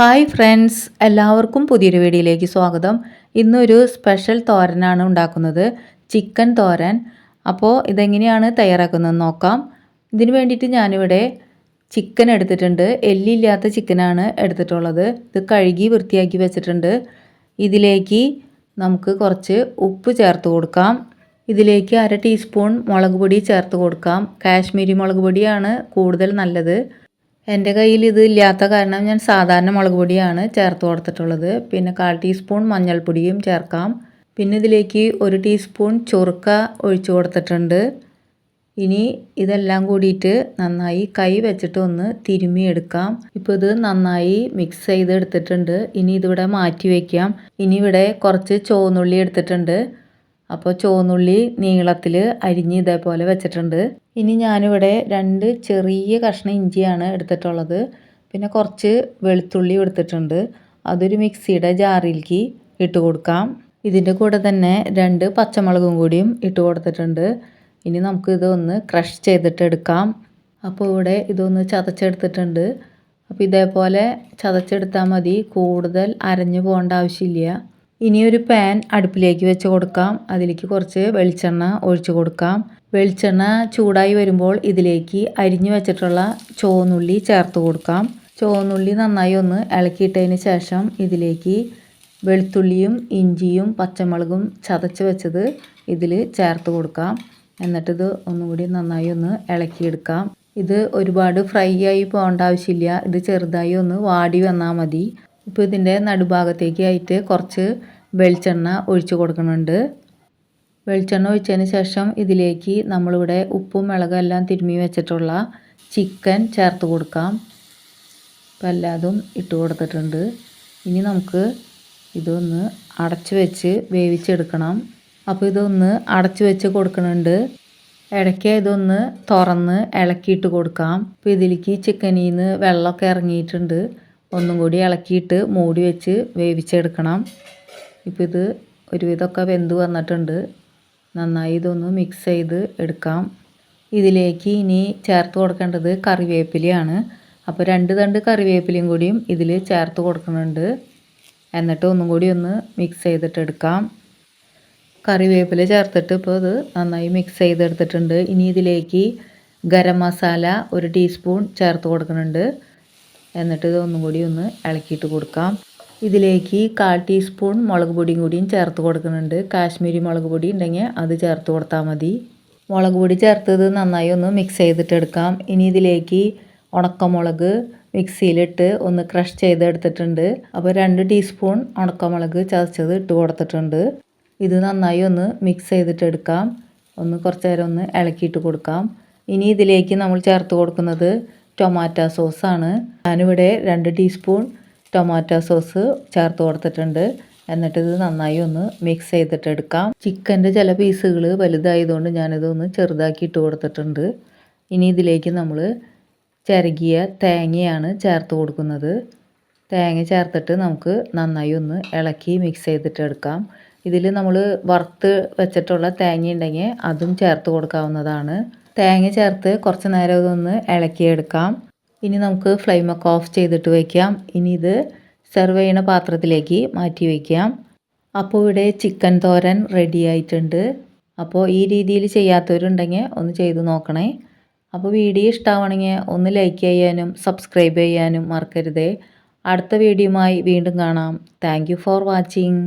Hi friends എല്ലാവർക്കും പുതിയൊരു വീഡിയോയിലേക്ക് സ്വാഗതം. ഇന്നൊരു സ്പെഷ്യൽ തോരനാണ് ഉണ്ടാക്കുന്നത് ചിക്കൻ തോരൻ. അപ്പോൾ ഇതെങ്ങനെയാണ് തയ്യാറാക്കുന്നത് നോക്കാം. ഇതിന് വേണ്ടിയിട്ട് ഞാനിവിടെ ചിക്കൻ എടുത്തിട്ടുണ്ട്. എല്ലില്ലാത്ത ചിക്കനാണ് എടുത്തിട്ടുള്ളത്. ഇത് കഴുകി വൃത്തിയാക്കി വെച്ചിട്ടുണ്ട്. ഇതിലേക്ക് നമുക്ക് കുറച്ച് ഉപ്പ് ചേർത്ത് കൊടുക്കാം. ഇതിലേക്ക് അര ടീസ്പൂൺ മുളക് പൊടി ചേർത്ത് കൊടുക്കാം. കാശ്മീരി മുളക് പൊടിയാണ് കൂടുതൽ നല്ലത്. എന്റെ കയ്യിൽ ഇത് ഇല്ലാത്ത കാരണം ഞാൻ സാധാരണ മുളക് പൊടിയാണ് ചേർത്ത് കൊടുത്തിട്ടുള്ളത്. പിന്നെ കാൽ ടീസ്പൂൺ മഞ്ഞൾപ്പൊടിയും ചേർക്കാം. പിന്നെ ഇതിലേക്ക് ഒരു ടീസ്പൂൺ ചൊറുക്ക ഒഴിച്ചു കൊടുത്തിട്ടുണ്ട്. ഇനി ഇതെല്ലാം കൂടിയിട്ട് നന്നായി കൈ വെച്ചിട്ട് ഒന്ന് തിരുമ്മിയെടുക്കാം. ഇപ്പോൾ ഇത് നന്നായി മിക്സ് ചെയ്ത് എടുത്തിട്ടുണ്ട് ഇനി ഇതിവിടെ മാറ്റി വയ്ക്കാം ഇനി ഇവിടെ കുറച്ച് ചുവന്നുള്ളി എടുത്തിട്ടുണ്ട്. അപ്പോൾ ചുവന്നുള്ളി നീളത്തിൽ അരിഞ്ഞ് ഇതേപോലെ വെച്ചിട്ടുണ്ട്. ഇനി ഞാനിവിടെ രണ്ട് ചെറിയ കഷ്ണം ഇഞ്ചിയാണ് എടുത്തിട്ടുള്ളത്. പിന്നെ കുറച്ച് വെളുത്തുള്ളി എടുത്തിട്ടുണ്ട്. അതൊരു മിക്സിയുടെ ജാറിലേക്ക് ഇട്ട് കൊടുക്കാം. ഇതിന്റെ കൂടെ തന്നെ രണ്ട് പച്ചമുളകും കൂടിയും ഇട്ട് കൊടുത്തിട്ടുണ്ട്. ഇനി നമുക്ക് ഇതൊന്ന് ക്രഷ് ചെയ്തിട്ട് എടുക്കാം. അപ്പോൾ ഇവിടെ ഇതൊന്ന് ചതച്ചെടുത്തിട്ടുണ്ട്. അപ്പോൾ ഇതേപോലെ ചതച്ചെടുത്താൽ മതി. കൂടുതൽ അരഞ്ഞു പോകേണ്ട ആവശ്യമില്ല. ഇനി ഒരു പാൻ അടുപ്പിലേക്ക് വെച്ച് കൊടുക്കാം. അതിലേക്ക് കുറച്ച് വെളിച്ചെണ്ണ ഒഴിച്ചു കൊടുക്കാം. വെളിച്ചെണ്ണ ചൂടായി വരുമ്പോൾ ഇതിലേക്ക് അരിഞ്ഞു വെച്ചിട്ടുള്ള ചുവന്നുള്ളി ചേർത്ത് കൊടുക്കാം. ചുവന്നുള്ളി നന്നായി ഒന്ന് ഇളക്കിയിട്ടതിന് ശേഷം ഇതിലേക്ക് വെളുത്തുള്ളിയും ഇഞ്ചിയും പച്ചമുളകും ചതച്ച് വെച്ചത് ഇതിൽ ചേർത്ത് കൊടുക്കാം. എന്നിട്ടിത് ഒന്നുകൂടി നന്നായി ഒന്ന് ഇളക്കിയെടുക്കാം. ഇത് ഒരുപാട് ഫ്രൈ ആയി പോകേണ്ട ആവശ്യമില്ല. ഇത് ചെറുതായി ഒന്ന് വാടി വന്നാൽ മതി. ഇപ്പോൾ ഇതിന്റെ നടുഭാഗത്തേക്ക് ആയിട്ട് കുറച്ച് വെളിച്ചെണ്ണ ഒഴിച്ചു കൊടുക്കുന്നുണ്ട്. വെളിച്ചെണ്ണ ഒഴിച്ചതിന് ശേഷം ഇതിലേക്ക് നമ്മളിവിടെ ഉപ്പും മുളകും എല്ലാം തിരുമ്മി വെച്ചിട്ടുള്ള ചിക്കൻ ചേർത്ത് കൊടുക്കാം. ഇപ്പം എല്ലാതും ഇട്ട് കൊടുത്തിട്ടുണ്ട്. ഇനി നമുക്ക് ഇതൊന്ന് അടച്ചു വെച്ച് വേവിച്ചെടുക്കണം. അപ്പോൾ ഇതൊന്ന് അടച്ചു വെച്ച് കൊടുക്കുന്നുണ്ട്. ഇടയ്ക്ക് ഇതൊന്ന് തുറന്ന് ഇളക്കിയിട്ട് കൊടുക്കാം. അപ്പോൾ ഇതിലേക്ക് ചിക്കനിൽ നിന്ന് വെള്ളമൊക്കെ ഇറങ്ങിയിട്ടുണ്ട്. ഒന്നും കൂടി ഇളക്കിയിട്ട് മൂടി വെച്ച് വേവിച്ചെടുക്കണം. ഇപ്പോൾ ഇത് ഒരുവിധമൊക്കെ വെന്ത് വന്നിട്ടുണ്ട്. നന്നായി ഇതൊന്ന് മിക്സ് ചെയ്ത് എടുക്കാം. ഇതിലേക്ക് ഇനി ചേർത്ത് കൊടുക്കേണ്ടത് കറിവേപ്പിലയാണ്. അപ്പോൾ രണ്ട് തണ്ട് കറിവേപ്പിലയും കൂടിയും ഇതിൽ ചേർത്ത് കൊടുക്കുന്നുണ്ട്. എന്നിട്ട് ഒന്നും കൂടി ഒന്ന് മിക്സ് ചെയ്തിട്ട് എടുക്കാം. കറിവേപ്പില ചേർത്തിട്ട് ഇപ്പോൾ ഇത് നന്നായി മിക്സ് ചെയ്തെടുത്തിട്ടുണ്ട്. ഇനി ഇതിലേക്ക് ഗരം മസാല ഒരു ടീസ്പൂൺ ചേർത്ത് കൊടുക്കുന്നുണ്ട്. എന്നിട്ട് ഇത് ഒന്നും കൂടി ഒന്ന് ഇളക്കിയിട്ട് കൊടുക്കാം. ഇതിലേക്ക് കാൽ ടീസ്പൂൺ മുളക് പൊടിയും കൂടിയും ചേർത്ത് കൊടുക്കുന്നുണ്ട്. കാശ്മീരി മുളക് പൊടി ഉണ്ടെങ്കിൽ അത് ചേർത്ത് കൊടുത്താൽ മതി. മുളക് പൊടി ചേർത്തത് നന്നായി ഒന്ന് മിക്സ് ചെയ്തിട്ടെടുക്കാം ഇനി ഇതിലേക്ക് ഉണക്കമുളക് മിക്സിയിലിട്ട് ഒന്ന് ക്രഷ് ചെയ്തെടുത്തിട്ടുണ്ട്. അപ്പോൾ രണ്ട് ടീസ്പൂൺ ഉണക്കമുളക് ചതച്ചത് ഇട്ട് കൊടുത്തിട്ടുണ്ട്. ഇത് നന്നായി ഒന്ന് മിക്സ് ചെയ്തിട്ടെടുക്കാം ഒന്ന് കുറച്ച് നേരം ഒന്ന് ഇളക്കിയിട്ട് കൊടുക്കാം. ഇനി ഇതിലേക്ക് നമ്മൾ ചേർത്ത് കൊടുക്കുന്നത് ടൊമാറ്റോ സോസാണ്. ഞാനിവിടെ രണ്ട് ടീസ്പൂൺ ടൊമാറ്റോ സോസ് ചേർത്ത് കൊടുത്തിട്ടുണ്ട്. എന്നിട്ട് ഇത് നന്നായി ഒന്ന് മിക്സ് ചെയ്തിട്ട് എടുക്കാം. ചിക്കന്റെ ചില പീസുകൾ വലുതായതുകൊണ്ട് ഞാനിത് ഒന്ന് ചെറുതാക്കി ഇട്ട് കൊടുത്തിട്ടുണ്ട്. ഇനി ഇതിലേക്ക് നമ്മൾ ചിരകിയ തേങ്ങയാണ് ചേർത്ത് കൊടുക്കുന്നത്. തേങ്ങ ചേർത്തിട്ട് നമുക്ക് നന്നായി ഒന്ന് ഇളക്കി മിക്സ് ചെയ്തിട്ട് എടുക്കാം. ഇതിൽ നമ്മൾ വറുത്ത് വെച്ചിട്ടുള്ള തേങ്ങ ഉണ്ടെങ്കിൽ അതും ചേർത്ത് കൊടുക്കാവുന്നതാണ്. തേങ്ങ ചേർത്ത് കുറച്ച് നേരം ഇതൊന്ന് ഇളക്കിയെടുക്കാം. ഇനി നമുക്ക് ഫ്ലെയിമൊക്കെ ഓഫ് ചെയ്തിട്ട് വയ്ക്കാം ഇനി ഇത് സെർവ് ചെയ്യുന്ന പാത്രത്തിലേക്ക് മാറ്റി വയ്ക്കാം അപ്പോൾ ഇവിടെ ചിക്കൻ തോരൻ റെഡി ആയിട്ടുണ്ട്. അപ്പോൾ ഈ രീതിയിൽ ചെയ്യാത്തവരുണ്ടെങ്കിൽ ഒന്ന് ചെയ്ത് നോക്കണേ. അപ്പോൾ വീഡിയോ ഇഷ്ടമാണെങ്കിൽ ഒന്ന് ലൈക്ക് ചെയ്യാനും സബ്സ്ക്രൈബ് ചെയ്യാനും മറക്കരുതേ. അടുത്ത വീഡിയോയുമായി വീണ്ടും കാണാം. Thank for watching